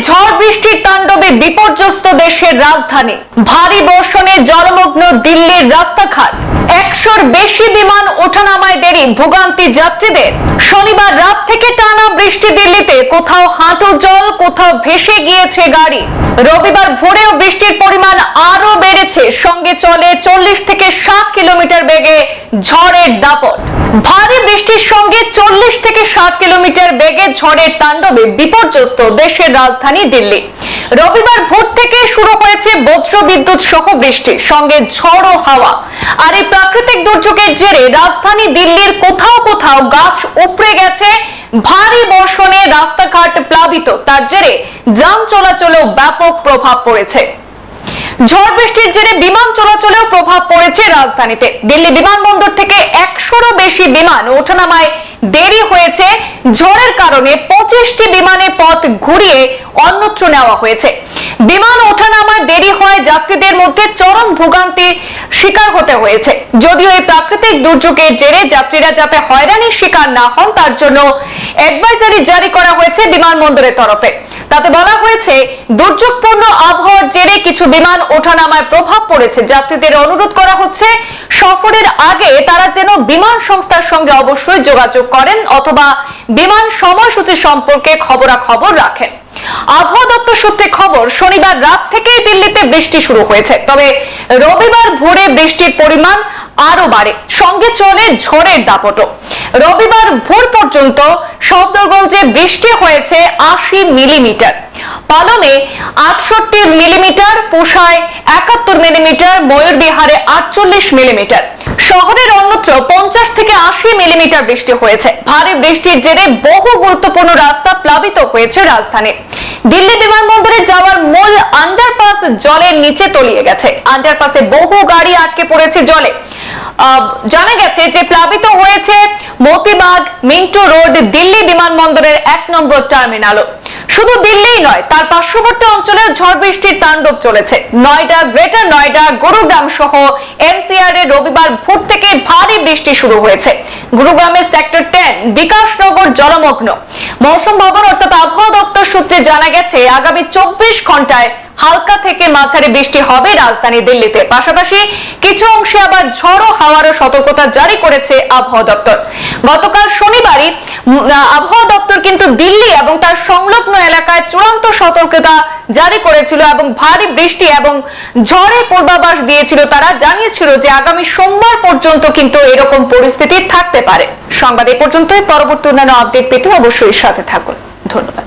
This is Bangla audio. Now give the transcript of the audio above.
ঝড় বৃষ্টির তাণ্ডবে বিপর্যস্ত দেশের রাজধানী। ভারী বর্ষণে জলমগ্ন দিল্লির রাস্তাঘাট। একশোর বেশি বিমান ওঠানামায় দেরি ভোগান্তি যাত্রীদের। শনিবার রাত থেকে টানা বৃষ্টি দিল্লিতে। কোথাও হাঁটু জল, কোথাও ভেসে গিয়েছে গাড়ি। রবিবার ভোরেও বৃষ্টির পরিমাণ আরও বেড়েছে। সঙ্গে চলে চল্লিশ থেকে ষাট কিলোমিটার বেগে ঝড়ের দাপট। ভারী বৃষ্টির সঙ্গে চল্লিশ থেকে ষাট কিলোমিটার বেগে ঝড়ের তাণ্ডবে বিপর্যস্ত দেশের রাজধানী দিল্লি। রবিবার ভোর থেকে শুরু হয়েছে বজ্র বিদ্যুৎ সহ বৃষ্টি, সঙ্গে ঝড় ও হাওয়া। আর এই প্রাকৃতিক দুর্যোগের জেরে রাজধানী দিল্লির কোথাও কোথাও গাছ উপড়ে গেছে, ভারী বর্ষণে রাস্তাঘাট প্লাবিত। তার জেরে যান চলাচলেও ব্যাপক প্রভাব পড়েছে। ঝড় বৃষ্টির জেরে বিমান চলাচলেও প্রভাব পড়েছে রাজধানীতে। দিল্লি বিমানবন্দর থেকে একশোরও বেশি বিমান ওঠানামায় দেরি হয়েছে। ঝড়ের কারণে পঁচিশটি বিমানে পথ ঘুরিয়ে অন্যত্র নেওয়া হয়েছে। বিমান ওঠানামায় দেরি হয় যাত্রীদের মধ্যে চরম ভোগান্তি শিকার হতে হয়েছে। যদিও এই প্রাকৃতিক দুর্যোগের জেরে যাত্রীরা যাতে হয়রানির শিকার না হন, তার জন্য অ্যাডভাইজারি জারি করা হয়েছে বিমানবন্দরের তরফে। তাতে বলা হয়েছে, দুর্যোগপূর্ণ আবহাওয়ার জেরে কিছু বিমান ওঠানামায় প্রভাব পড়েছে। যাত্রীদের অনুরোধ করা হচ্ছে, সফরের আগে তারা যেন বিমান সংস্থার সঙ্গে অবশ্যই যোগাযোগ করেন অথবা বিমান সময়সূচি সম্পর্কে খবরাখবর রাখেন। আবহাওয়া দপ্তর সূত্রে খবর, শনিবার রাত থেকেই দিল্লিতে বৃষ্টি শুরু হয়েছে। তবে রবিবার ভোরে বৃষ্টির পরিমাণ আরও বাড়ে। সঙ্গে চলে ঝড়ের দাপটও। রবিবার ভোর পর্যন্ত শব্দগঞ্জে বৃষ্টি হয়েছে আশি মিলিমিটার। পালনে আটষট্টি মিলিমিটার, পুষায় একাত্তর মিলিমিটার, ময়ূরবিহারে আটচল্লিশ মিলিমিটার। শহরের অন্যত্র পঞ্চাশ থেকে আশি মিলিমিটার বৃষ্টি হয়েছে। ভারী বৃষ্টির জেরে বহু গুরুত্বপূর্ণ রাস্তা প্লাবিত হয়েছে রাজধানী। দিল্লি বিমানবন্দরে যাওয়ার মূল আন্ডারপাস জলের নিচে তলিয়ে গেছে। আন্ডারপাসে বহু গাড়ি আটকে পড়েছে জলে। জানা গেছে যে প্লাবিত হয়েছে মতিবাগ মিন্টু রোড দিল্লি বিমানবন্দরের এক নম্বর টার্মিনালও। শুধু দিল্লিই নয়, তার পার্শ্ববর্তী অঞ্চলে ঝড় বৃষ্টির তাণ্ডব চলেছে। নয়ডা, গ্রেটার নয়ডা গুরুগ্রাম সহ এনসিআর এ রবিবার ভোর থেকে ভারী বৃষ্টি শুরু হয়েছে। গুরুগ্রামের সেক্টর টেন, বিকাশনগর জলমগ্ন। মৌসুম ভবন অর্থাৎ আবহাওয়া দপ্তর সূত্রে জানা গেছে, আগামী চব্বিশ ঘন্টায় হালকা থেকে মাঝারি বৃষ্টি হবে রাজধানী দিল্লিতে। পাশাপাশি কিছু অংশে আবার ঝড়ো হাওয়ারও সতর্কতা জারি করেছে আবহাওয়া দপ্তর। গতকাল শনিবারই আবহাওয়া দপ্তর কিন্তু দিল্লি এবং তার সংলগ্ন এলাকায় চূড়ান্ত সতর্কতা জারি করেছিল এবং ভারী বৃষ্টি এবং ঝড়ে পূর্বাভাস দিয়েছিল। তারা জানিয়েছিল যে আগামী সোমবার পর্যন্ত কিন্তু এরকম পরিস্থিতি থাকতে পারে। সংবাদ এ পর্যন্ত পরবর্তী অন্যান্য আপডেট পেতে অবশ্যই সাথে থাকুন। ধন্যবাদ।